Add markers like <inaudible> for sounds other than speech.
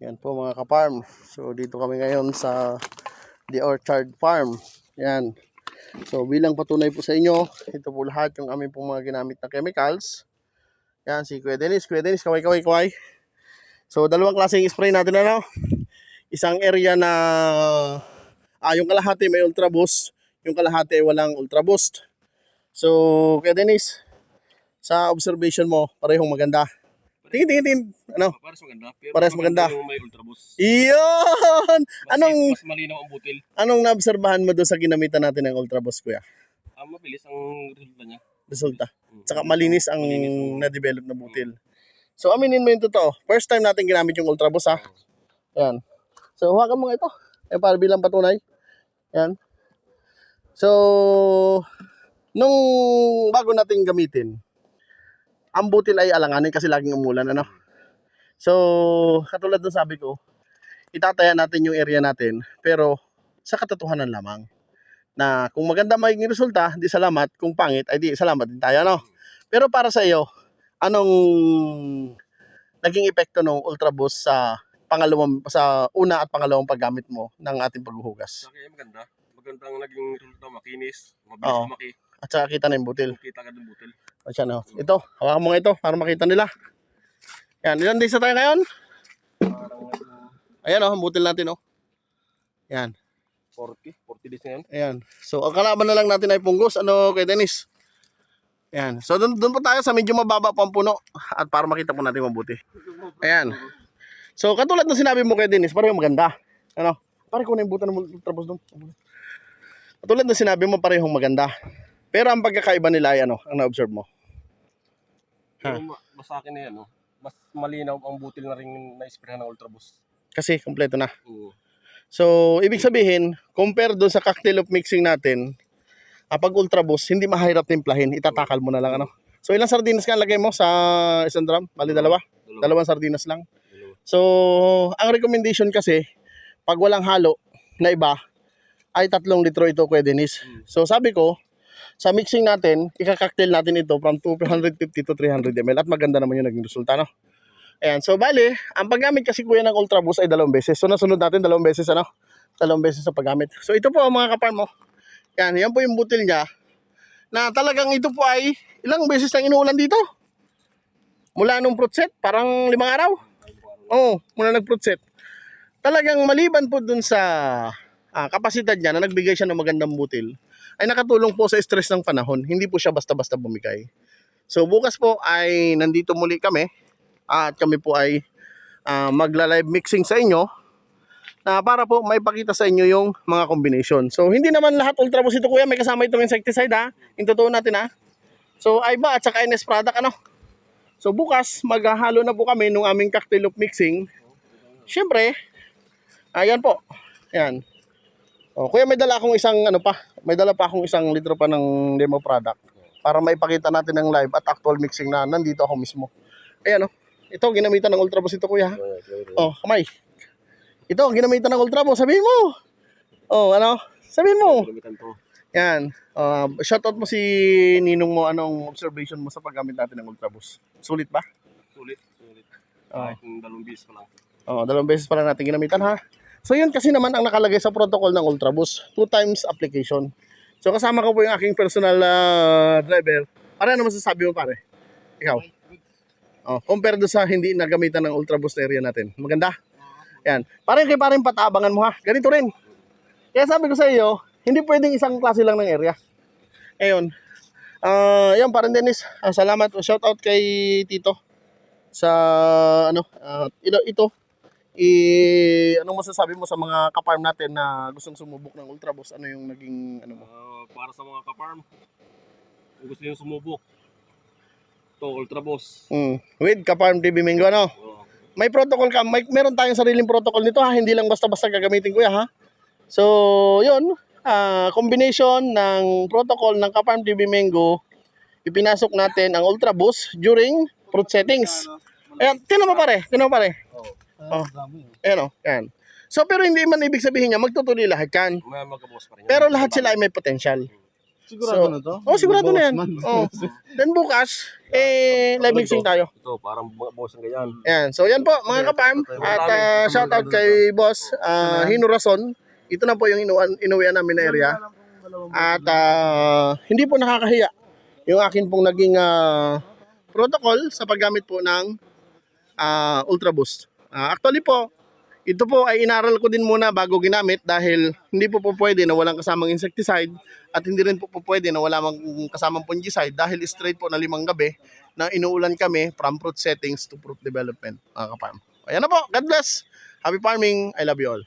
Yan po mga ka-farm. So dito kami ngayon sa The Orchard Farm. Yan. So bilang patunay po sa inyo, ito po lahat yung aming pong mga ginamit na chemicals. Yan si Kuya Dennis. Kuya Dennis, kaway kaway kaway. So dalawang klaseng spray natin ano. Isang area na ah, yung kalahati may ultra boost, yung kalahati walang ultra boost. So Kuya Dennis, sa observation mo, parehong maganda. Tingin, tingin, tingin. Ano? Pares maganda. Pero Pares maganda. Yung may ultra boost. Iyon! Mas, <laughs> Anong Mas malinaw ang butil. anong naobserbahan mo doon sa ginamitan natin ng Ultra Boost, kuya? Ah, mabilis ang resulta niya. Resulta. Mm. Tsaka malinis ang na-develop na butil. So, aminin mo yung totoo. First time natin ginamit yung Ultra Boost, ha? Yan. So, hawakan mo nga ito. Eh, para bilang patunay. Yan. So, nung bago natin gamitin, ang butil ay alanganin kasi laging umulan, ano? So, katulad ng sabi ko, itataya natin yung area natin, pero sa katotohanan lamang na kung maganda magiging resulta, di salamat. Kung pangit, ay di salamat din tayo, no? Pero para sa iyo, anong naging epekto ng Ultra Boost sa pangalawang sa una at pangalawang paggamit mo ng ating paghuhugas? Sa akin maganda. Magandang naging resulta. Makinis. Mabilis lumaki. At saka kita na yung butil. Kita ka ng butil. O siya, no? Ito, hawakan mo nga ito para makita nila. Yan, ilan days na tayo ngayon? Ayan, oh, butil natin, oh. Yan, 40. 40 days na yan. ayan. So, ang kalaban na lang natin ay punggos. Ano kay Dennis? Ayan. So, doon, doon po tayo sa medyo mababa po ang puno. At para makita po natin mabuti. Ayan. So, katulad ng sinabi mo kay Dennis, pareho maganda. Ano? Pare ko na yung buta ng trapos doon. Katulad ng sinabi mo, parehong maganda. Pero ang pagkakaiba nila ay ano, ang na-observe mo. Ha? Mas sa akin na yan. No? Mas malinaw ang butil na rin na-sprayan ng ultra boost. Kasi kompleto na. Oo. So, ibig sabihin, compare doon sa cocktail of mixing natin, ah, pag ultra boost, hindi mahirap timplahin, itatakal mo na lang ano. So, ilang sardinas ka lagay mo sa isang drum? Bali dalawa? Dalawa. Dalawang sardinas lang. Dalawa. So, ang recommendation kasi, pag walang halo na iba, ay tatlong litro ito, Kuya Dennis. Mm. So, sabi ko, sa mixing natin, ikakaktail natin ito from 250 to 300 ml at maganda naman yung naging resulta, no? Ayan, so bali, ang paggamit kasi kuya ng Ultra Boost ay dalawang beses. So, nasunod natin dalawang beses, ano? Dalawang beses sa paggamit. So, ito po mga kaparm mo. Yan, yan po yung butil niya na talagang ito po ay ilang beses lang inuulan dito. Mula nung fruit set, parang limang araw. Oo, mula nag-fruit set. Talagang maliban po dun sa ah, kapasidad niya na nagbigay siya ng magandang butil, ay nakatulong po sa stress ng panahon. Hindi po siya basta-basta bumigay. So bukas po ay nandito muli kami at kami po ay ah, magla-live mixing sa inyo na para po maipakita sa inyo yung mga combination. So hindi naman lahat Ultra Boost ito kuya, may kasama itong insecticide ha. Totoo natin ha. So Aiba at saka NS product ano. So bukas maghahalo na po kami nung aming cocktail of mixing. Siyempre, ayan po. Ayan. O, kuya may dala akong isang ano pa, may dala pa akong isang litro pa ng demo product para maipakita natin ng live at actual mixing na nandito ako mismo. Ayan o. Ito, ginamitan ng Ultra Boost ito kuya. Oh, kamay. Ito, ginamitan ng Ultra Boost. Sabihin mo. Oh, ano? Sabihin mo. Yan. Uh, shoutout mo si Ninong mo. Anong observation mo sa paggamit natin ng Ultra Boost? Sulit ba? Sulit. Sulit. Oh. Kahit dalawang bis pa lang. Oh, dalawang beses pa lang natin ginamitan ha. So yun kasi naman ang nakalagay sa protocol ng Ultra Boost. Two times application. So kasama ko po yung aking personal ah, driver. Pare, ano masasabi mo pare? Ikaw? Oh, compare do sa hindi nagamitan ng Ultra Boost area natin. Maganda? Yan. Parang kay parang patabangan mo ha. Ganito rin. Kaya sabi ko sa iyo, hindi pwedeng isang klase lang ng area. Ngayon, ah, yan parang Dennis, ah, salamat. Shout out kay Tito sa ano, ah, ito, ito i anong masasabi mo sa mga ka-farm natin na gustong sumubok ng Ultra Boost? Ano yung naging ano mo? Ah, para sa mga ka-farm, kung gusto nyo sumubok, to Ultra Boss. Mm. With ka-farm TV Mingo ano? Oo. May protocol ka, may meron tayong sariling protocol nito ha, hindi lang basta-basta gagamitin kuya ha. So, yun, ah, combination ng protocol ng ka-farm TV Mango, ipinasok natin ang Ultra Boost during fruit settings. Ayan, tinan mo pare, tinan mo pare. Oh. Ayan o, ayan. So, pero hindi man ibig sabihin niya, magtutuloy lahat yan. May magka-boss pa rin. yan. Pero lahat sila ay may potential. Sigurado na to? Oh, sigurado na yan. Oh. <laughs> Then bukas, eh, live mixing tayo. Ito, parang mga boss ng ganyan. Yan. So yan po mga ka-farm. At uh, shout out kay boss uh, Hino Rason. Ito na po yung inuwan, inuwian namin na area. At ah, hindi po nakakahiya yung akin pong naging ah, protocol sa paggamit po ng ah, Ultra Boost. Ah, actually po, ito po ay inaral ko din muna bago ginamit dahil hindi po po pwede na walang kasamang insecticide at hindi rin po po pwede na wala mang kasamang fungicide dahil straight po na limang gabi na inuulan kami from fruit settings to fruit development mga ka-farm. Ayan na po. God bless. Happy farming. I love you all.